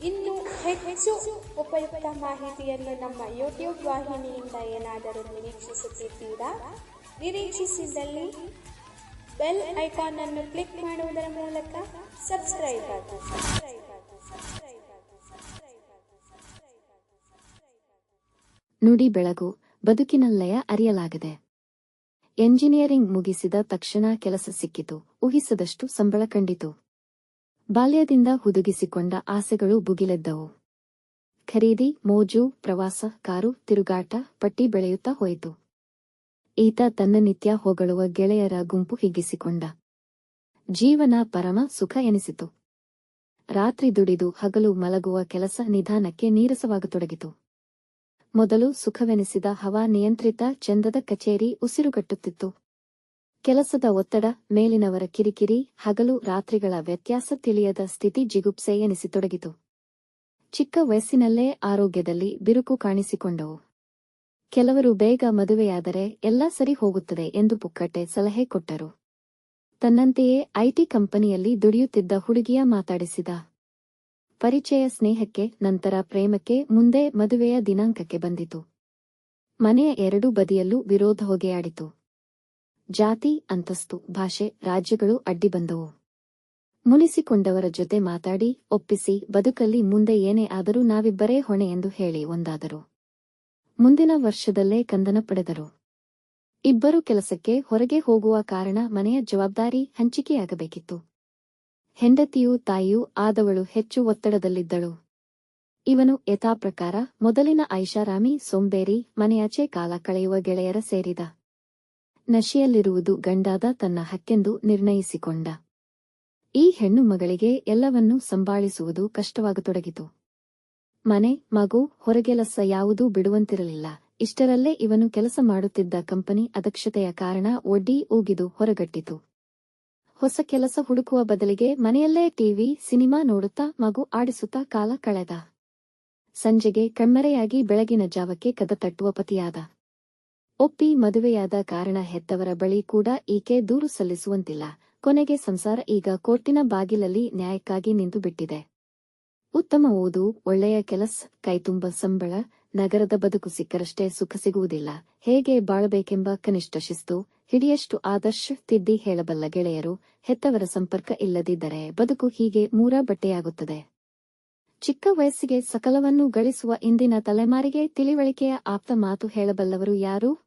ಇನ್ನು ಹೆಚ್ಚು ಉಪಯುಕ್ತ ಮಾಹಿತಿಯನ್ನು ನಮ್ಮ ಯೂಟ್ಯೂಬ್ ವಾಹಿನಿಯಿಂದ ಏನಾದರೂ ನಿರೀಕ್ಷಿಸುತ್ತಿದ್ದೀರಾ? ನಿರೀಕ್ಷಿಸಿದಲ್ಲಿ ಬೆಲ್ ಐಕಾನ್ ಅನ್ನು ಕ್ಲಿಕ್ ಮಾಡುವುದರ ಮೂಲಕ ಸಬ್ಸ್ಕ್ರೈಬ್ ಆಗಿ. ಆಗಿ ಸಬ್ಸ್ಕ್ರೈಬ್ ಆಗಿ ನುಡಿ ಬೆಳಗು ಬದುಕಿನಲ್ಲಯ ಅರಿಯಲಾಗಿದೆ. ಎಂಜಿನಿಯರಿಂಗ್ ಮುಗಿಸಿದ ತಕ್ಷಣ ಕೆಲಸ ಸಿಕ್ಕಿತು, ಊಹಿಸದಷ್ಟು ಸಂಬಳ ಕಂಡಿತು. ಬಾಲ್ಯದಿಂದ ಹುದುಗಿಸಿಕೊಂಡ ಆಸೆಗಳು ಬುಗಿಲೆದ್ದವು ಖರೀದಿ, ಮೋಜು, ಪ್ರವಾಸ, ಕಾರು, ತಿರುಗಾಟ, ಪಟ್ಟಿ ಬೆಳೆಯುತ್ತಾ ಹೋಯಿತು. ಈತ ತನ್ನ ನಿತ್ಯ ಹೊಗಳುವ ಗೆಳೆಯರ ಗುಂಪು ಹಿಗ್ಗಿಸಿಕೊಂಡ. ಜೀವನ ಪರಮ ಸುಖ ಎನಿಸಿತು. ರಾತ್ರಿ ದುಡಿದು ಹಗಲು ಮಲಗುವ ಕೆಲಸ ನಿಧಾನಕ್ಕೆ ನೀರಸವಾಗತೊಡಗಿತು. ಮೊದಲು ಸುಖವೆನಿಸಿದ ಹವಾ ನಿಯಂತ್ರಿತ ಚಂದದ ಕಚೇರಿ ಉಸಿರುಗಟ್ಟುತ್ತಿತ್ತು. ಕೆಲಸದ ಒತ್ತಡ, ಮೇಲಿನವರ ಕಿರಿಕಿರಿ, ಹಗಲು, ರಾತ್ರಿಗಳ ವ್ಯತ್ಯಾಸ ತಿಳಿಯದ ಸ್ಥಿತಿ ಜಿಗುಪ್ಸೆ ಎನಿಸಿತೊಡಗಿತು. ಚಿಕ್ಕ ವಯಸ್ಸಿನಲ್ಲೇ ಆರೋಗ್ಯದಲ್ಲಿ ಬಿರುಕು ಕಾಣಿಸಿಕೊಂಡವು. ಕೆಲವರು ಬೇಗ ಮದುವೆಯಾದರೆ ಎಲ್ಲ ಸರಿ ಹೋಗುತ್ತದೆ ಎಂದು ಪುಕ್ಕಟ್ಟೆ ಸಲಹೆ ಕೊಟ್ಟರು. ತನ್ನಂತೆಯೇ ಐಟಿ ಕಂಪನಿಯಲ್ಲಿ ದುಡಿಯುತ್ತಿದ್ದ ಹುಡುಗಿಯ ಮಾತಾಡಿಸಿದ, ಪರಿಚಯ ಸ್ನೇಹಕ್ಕೆ, ನಂತರ ಪ್ರೇಮಕ್ಕೆ ಮುಂದೆ ಮದುವೆಯ ದಿನಾಂಕಕ್ಕೆ ಬಂದಿತು. ಮನೆಯ ಎರಡೂ ಬದಿಯಲ್ಲೂ ವಿರೋಧ ಹೊಗೆಯಾಡಿತು. ಜಾತಿ, ಅಂತಸ್ತು, ಭಾಷೆ, ರಾಜ್ಯಗಳು ಅಡ್ಡಿ ಬಂದವು. ಮುನಿಸಿಕೊಂಡವರ ಜೊತೆ ಮಾತಾಡಿ, ಒಪ್ಪಿಸಿ, ಬದುಕಲ್ಲಿ ಮುಂದೆ ಏನೇ ಆದರೂ ನಾವಿಬ್ಬರೇ ಹೊಣೆ ಎಂದು ಹೇಳಿ ಒಂದಾದರು. ಮುಂದಿನ ವರ್ಷದಲ್ಲೇ ಕಂದನ ಪಡೆದರು. ಇಬ್ಬರು ಕೆಲಸಕ್ಕೆ ಹೊರಗೆ ಹೋಗುವ ಕಾರಣ ಮನೆಯ ಜವಾಬ್ದಾರಿ ಹಂಚಿಕೆಯಾಗಬೇಕಿತ್ತು. ಹೆಂಡತಿಯೂ ತಾಯಿಯೂ ಆದವಳು ಹೆಚ್ಚು ಒತ್ತಡದಲ್ಲಿದ್ದಳು. ಇವನು ಯಥಾಪ್ರಕಾರ, ಮೊದಲಿನ ಐಷಾರಾಮಿ, ಸೋಂಬೇರಿ, ಮನೆಯಾಚೆ ಕಾಲ ಕಳೆಯುವ ಗೆಳೆಯರ ಸೇರಿದ. ನಶೆಯಲ್ಲಿರುವುದು ಗಂಡಾದ ತನ್ನ ಹಕ್ಕೆಂದು ನಿರ್ಣಯಿಸಿಕೊಂಡ. ಈ ಹೆಣ್ಣು ಮಗಳಿಗೆ ಎಲ್ಲವನ್ನೂ ಸಂಭಾಳಿಸುವುದು ಕಷ್ಟವಾಗತೊಡಗಿತು. ಮನೆ, ಮಗು, ಹೊರಗೆಲಸ ಯಾವುದೂ ಬಿಡುವಂತಿರಲಿಲ್ಲ. ಇಷ್ಟರಲ್ಲೇ ಇವನು ಕೆಲಸ ಮಾಡುತ್ತಿದ್ದ ಕಂಪನಿ ಅದಕ್ಷತೆಯ ಕಾರಣ ಒಡ್ಡಿ ಊಗಿದು ಹೊರಗಟ್ಟಿತು. ಹೊಸ ಕೆಲಸ ಹುಡುಕುವ ಬದಲಿಗೆ ಮನೆಯಲ್ಲೇ ಟಿವಿ, ಸಿನಿಮಾ ನೋಡುತ್ತಾ ಮಗು ಆಡಿಸುತ್ತಾ ಕಾಲ ಕಳೆದ. ಸಂಜೆಗೆ ಕಣ್ಮರೆಯಾಗಿ ಬೆಳಗಿನ ಜಾವಕ್ಕೆ ಕದ ತಟ್ಟುವ ಪತಿಯಾದ. ಒಪ್ಪಿ ಮದುವೆಯಾದ ಕಾರಣ ಹೆತ್ತವರ ಬಳಿ ಕೂಡ ಈಕೆ ದೂರು ಸಲ್ಲಿಸುವಂತಿಲ್ಲ. ಕೊನೆಗೆ ಸಂಸಾರ ಈಗ ಕೋರ್ಟಿನ ಬಾಗಿಲಲ್ಲಿ ನ್ಯಾಯಕ್ಕಾಗಿ ನಿಂತು ಬಿಟ್ಟಿದೆ ಉತ್ತಮ ಓದು, ಒಳ್ಳೆಯ ಕೆಲಸ, ಕೈತುಂಬ ಸಂಬಳ, ನಗರದ ಬದುಕು ಸಿಕ್ಕರಷ್ಟೇ ಸುಖ ಸಿಗುವುದಿಲ್ಲ. ಹೇಗೆ ಬಾಳಬೇಕೆಂಬ ಕನಿಷ್ಠ ಶಿಸ್ತು, ಹಿಡಿಯಷ್ಟು ಆದರ್ಶ ತಿದ್ದಿ ಹೇಳಬಲ್ಲ ಗೆಳೆಯರು, ಹೆತ್ತವರ ಸಂಪರ್ಕ ಇಲ್ಲದಿದ್ದರೆ ಬದುಕು ಹೀಗೆ ಮೂರ ಬಟ್ಟೆಯಾಗುತ್ತದೆ. ಚಿಕ್ಕ ವಯಸ್ಸಿಗೆ ಸಕಲವನ್ನು ಗಳಿಸುವ ಇಂದಿನ ತಲೆಮಾರಿಗೆ ತಿಳಿವಳಿಕೆಯ ಆಪ್ತ ಮಾತು ಹೇಳಬಲ್ಲವರು ಯಾರು?